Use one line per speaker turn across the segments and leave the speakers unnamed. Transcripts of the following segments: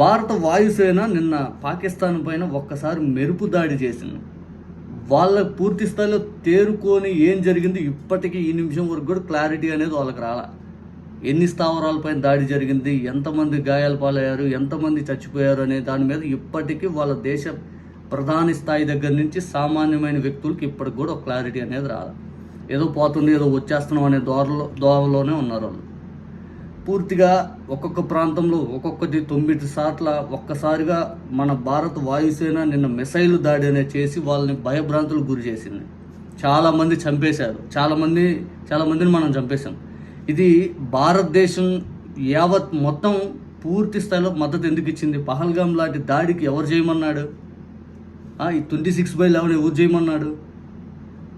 భారత వాయుసేన నిన్న పాకిస్తాన్ పైన ఒక్కసారి మెరుపు దాడి చేసింది. వాళ్ళ పూర్తి స్థాయిలో తేరుకొని ఏం జరిగింది ఇప్పటికీ ఈ నిమిషం వరకు కూడా క్లారిటీ అనేది వాళ్ళకి రాలా. ఎన్ని స్థావరాలపైన దాడి జరిగింది ఎంతమంది గాయాల పాలయ్యారు ఎంతమంది చచ్చిపోయారు అనే దాని మీద ఇప్పటికీ వాళ్ళ దేశ ప్రధాని స్థాయి దగ్గర నుంచి సామాన్యమైన వ్యక్తులకి ఇప్పటికి కూడా ఒక క్లారిటీ అనేది రాదు ఏదో పోతుంది ఏదో వచ్చేస్తున్నాం అనే దోరలో దోవలోనే ఉన్నారు వాళ్ళు. పూర్తిగా ఒక్కొక్క ప్రాంతంలో ఒక్కొక్కటి తొమ్మిది సార్ల ఒక్కసారిగా మన భారత వాయుసేన నిన్న మిసైల్ దాడి అనేది చేసి వాళ్ళని భయభ్రాంతులకు గురి చేసింది. చాలామంది చంపేశారు. చాలామంది చాలామందిని మనం చంపేశాం. ఇది భారతదేశం యావత్ మొత్తం పూర్తి స్థాయిలో మద్దతు ఎందుకు ఇచ్చింది? పహల్గాం లాంటి దాడికి ఎవరు చేయమన్నాడు ఈ ట్వంటీ సిక్స్ బై లెవెన్ ఎవరు చేయమన్నాడు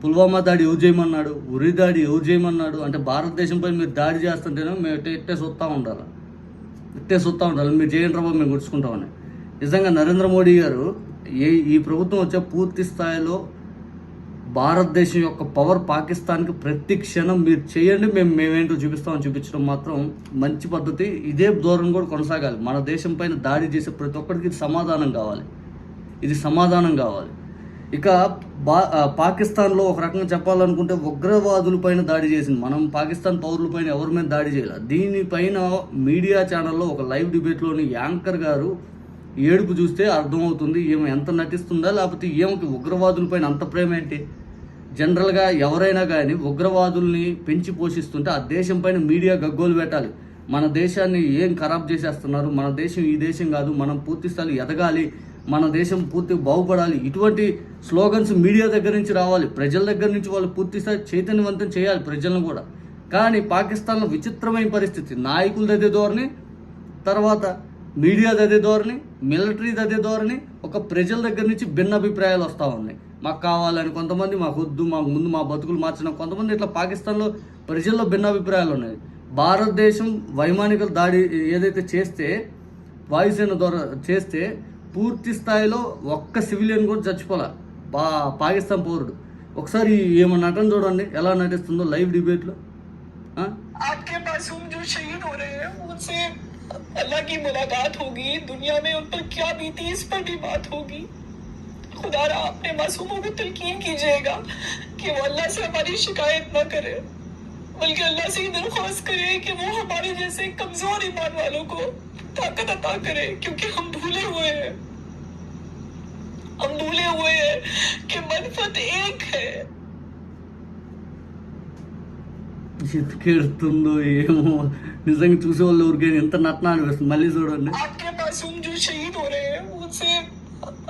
పుల్వామా దాడి ఎవరు చేయమన్నాడు? ఉరి దాడి ఎవరు చేయమన్నాడు? అంటే భారతదేశంపై మీరు దాడి చేస్తుంటేనే మేము ఇట్టే ఇట్టే సొత్తా ఉండాలి? ఇట్టే సొత్తా ఉండాలి? మీరు చేయండి రాబో మేము గుర్చుకుంటామని. నిజంగా నరేంద్ర మోడీ గారు ఏ ఈ ప్రభుత్వం వచ్చే పూర్తి స్థాయిలో భారతదేశం యొక్క పవర్ పాకిస్తాన్కి ప్రతి క్షణం మీరు చేయండి మేము మేమేంటో చూపిస్తామని చూపించడం మాత్రం మంచి పద్ధతి. ఇదే ధోరణి కూడా కొనసాగాలి. మన దేశం పైన దాడి చేసే ప్రతి ఒక్కరికి ఇది సమాధానం కావాలి. ఇది సమాధానం కావాలి. ఇక బా పాకిస్తాన్లో ఒక రకంగా చెప్పాలనుకుంటే ఉగ్రవాదులపైన దాడి చేసింది. మనం పాకిస్తాన్ పౌరులపైన ఎవరి మీద దాడి చేయాలి. దీనిపైన మీడియా ఛానల్లో ఒక లైవ్ డిబేట్లోని యాంకర్ గారు ఏడుపు చూస్తే అర్థమవుతుంది. ఈమె ఎంత నటిస్తుందా లేకపోతే ఈమెకి ఉగ్రవాదులపైన అంత ప్రేమ ఏంటి? జనరల్గా ఎవరైనా కానీ ఉగ్రవాదుల్ని పెంచి పోషిస్తుంటే ఆ దేశం పైన మీడియా గగ్గోలు పెట్టాలి. మన దేశాన్ని ఏం ఖరాబ్ చేసేస్తున్నారు? మన దేశం ఈ దేశం కాదు. మనం పూర్తి స్థాయి ఎదగాలి. మన దేశం పూర్తి బాగుపడాలి. ఇటువంటి స్లోగన్స్ మీడియా దగ్గర నుంచి రావాలి. ప్రజల దగ్గర నుంచి వాళ్ళు పూర్తి చైతన్యవంతం చేయాలి ప్రజలను కూడా. కానీ పాకిస్తాన్లో విచిత్రమైన పరిస్థితి. నాయకులది అదే ధోరణి తర్వాత మీడియాది అదే ధోరణి మిలిటరీది అదే ధోరణి ఒక ప్రజల దగ్గర నుంచి భిన్న అభిప్రాయాలు వస్తూ ఉన్నాయి. మాకు కావాలని కొంతమంది మాకు వద్దు మాకు ముందు మా బతుకులు మార్చిన కొంతమంది ఇట్లా పాకిస్తాన్లో ప్రజల్లో భిన్న అభిప్రాయాలు ఉన్నాయి. భారతదేశం వైమానిక దాడి ఏదైతే చేస్తే వాయుసేన ద్వారా చేస్తే పూర్తి స్థాయిలో ఒక్క సివిలియన్ కూడా చచ్చిపోలే పా పాకిస్తాన్ పౌరుడు ఒకసారి ఏమన్నా నటన చూడండి ఎలా నటిస్తుందో లైవ్ డిబేట్లో ఆ?
आपके मासूम जो शहीद हो रहे हैं उनसे अल्लाह की मुलाकात होगी दुनिया में उन पर क्या बीती इस पर भी बात होगी खुदा रहा अपने मासूमों को तलकीन कीजिएगा कि वो अल्लाह से हमारी शिकायत न करे बल्कि अल्लाह से ये दरख्वास्त करे कि वो हमारे जैसे कमजोर ईमान वालों को ताकत अता करे क्योंकि हम भूले हुए हैं हम भूले हुए हैं कि मनफत एक है
ఎత్తుకెడుతుందో ఏమో నిజంగా చూసే వాళ్ళు ఎవరికైనా ఎంత నటన అనిపిస్తుంది మళ్ళీ చూడండి
आपके मासूम जो शहीद हो रहे हैं उनसे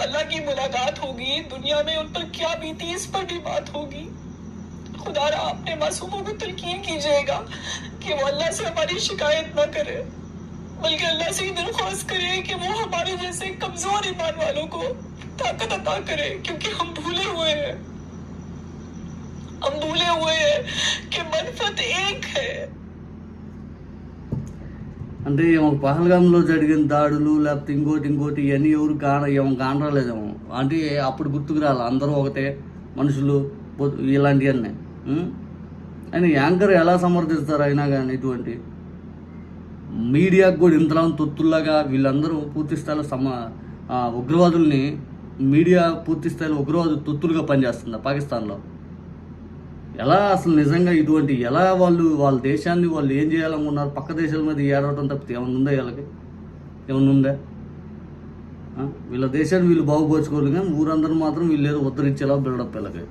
अल्लाह की मुलाकात होगी दुनिया में उन पर क्या बीती इस पर भी बात होगी खुदा रहा अपने मासूमों को तलकीन कीजिएगा कि वो अल्लाह से हमारी शिकायत न करे बल्कि अल्लाह से ये दरख्वास्त करे कि वो हमारे जैसे कमजोर ईमान वालों को ताकत अता करे क्योंकि हम भूले हुए हैं हम भूले हुए हैं कि मनफत एक है
అంటే ఏమో పహల్గాంలో జరిగిన దాడులు లేకపోతే ఇంకోటి ఇంకోటి ఇవన్నీ ఎవరు కాన ఏమో కానరాలేదేమో అంటే అప్పుడు గుర్తుకు రాలి అందరూ ఒకటే మనుషులు పొద్దు- ఇలాంటివన్నీ ఉం? అని యాంకర్ ఎలా సమర్థిస్తారు అయినా కానీ ఇటువంటి మీడియాకు కూడా ఇంతలా తొత్తుల్లాగా వీళ్ళందరూ పూర్తి స్థాయిలో సమ ఉగ్రవాదుల్ని మీడియా పూర్తి స్థాయిలో ఉగ్రవాదు తొత్తులుగా పనిచేస్తుంది పాకిస్తాన్లో? ఎలా అసలు నిజంగా ఇటువంటి ఎలా వాళ్ళు వాళ్ళ దేశాన్ని వాళ్ళు ఏం చేయాలనుకున్నారు? పక్క దేశాల మీద ఏడవటం తప్పితే ఏమైనా ఉందా వీళ్ళకి? ఏమైనా ఉందా? వీళ్ళ దేశాన్ని వీళ్ళు బాగుపరుచుకోవాలి కానీ ఊరందరూ మాత్రం వీళ్ళు ఏదో ఉద్ధరించేలా బిల్డప్ వీళ్ళకి.